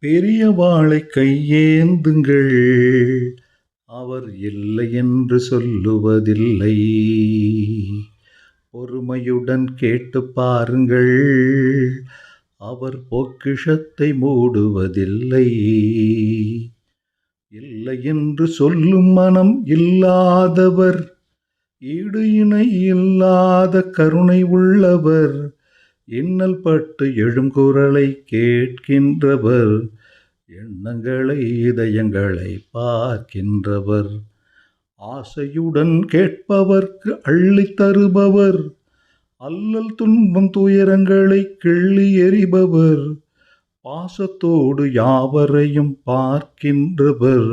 பெரிய வாளை கையேந்துங்கள். அவர் இல்லை என்று சொல்லுவதில்லை. பொறுமையுடன் கேட்டு பாருங்கள். அவர் பொக்கிஷத்தை மூடுவதில்லை. இல்லை என்று சொல்லும் மனம் இல்லாதவர் ஈடு இணை இல்லாத கருணை உள்ளவர் இன்னல் பட்டு எழும் குரலை கேட்கின்றவர் எண்ணங்களை இதயங்களை பார்க்கின்றவர். ஆசையுடன் கேட்பவர்க்கு அள்ளி தருபவர் அல்லல் துன்பம் துயரங்களை கிள்ளி எறிபவர். பாசத்தோடு யாவரையும் பார்க்கின்றவர்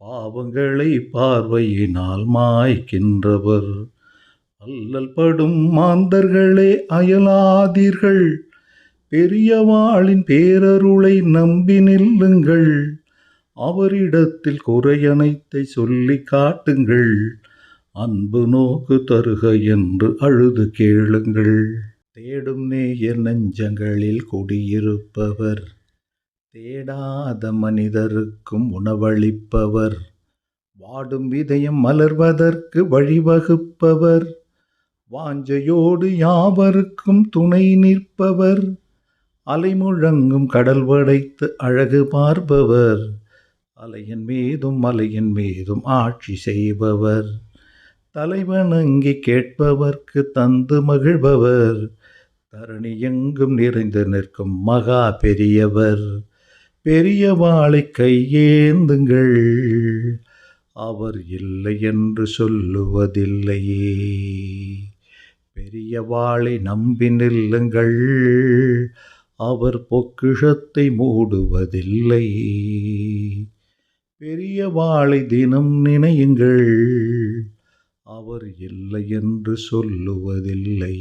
பாவங்களை பார்வையினால் மாய்க்கின்றவர். அல்லல் படும் மாந்தர்களே அயலாதீர்கள். பெரியவாளின் பேரருளை நம்பி நில்லுங்கள். அவரிடத்தில் குறையனைத்தை சொல்லி காட்டுங்கள். அன்பு நோக்கு தருக என்று அழுது கேளுங்கள். தேடும் நேய நெஞ்சங்களில் குடியிருப்பவர். தேடாத மனிதருக்கும் உணவளிப்பவர். வாடும் இதயம் மலர்வதற்கு வழிவகுப்பவர். வாஞ்சையோடு யாவருக்கும் துணை நிற்பவர். அலைமுழங்கும் கடல் வடைத்து அழகு பார்ப்பவர். அலையின் மீதும் மலையின் மீதும் ஆட்சி செய்பவர். தலைவணங்கி கேட்பவர்க்கு தந்து மகிழ்பவர். தரணி எங்கும் நிறைந்து நிற்கும் மகா பெரியவர். பெரிய வாளை கையேந்துங்கள். அவர் இல்லை என்று சொல்லுவதில்லையே. பெரிய வாளை நம்பி நில்லுங்கள். அவர் பொக்கிஷத்தை மூடுவதில்லை. பெரிய வாளை தினம் நினையுங்கள். அவர் இல்லை என்று சொல்லுவதில்லை.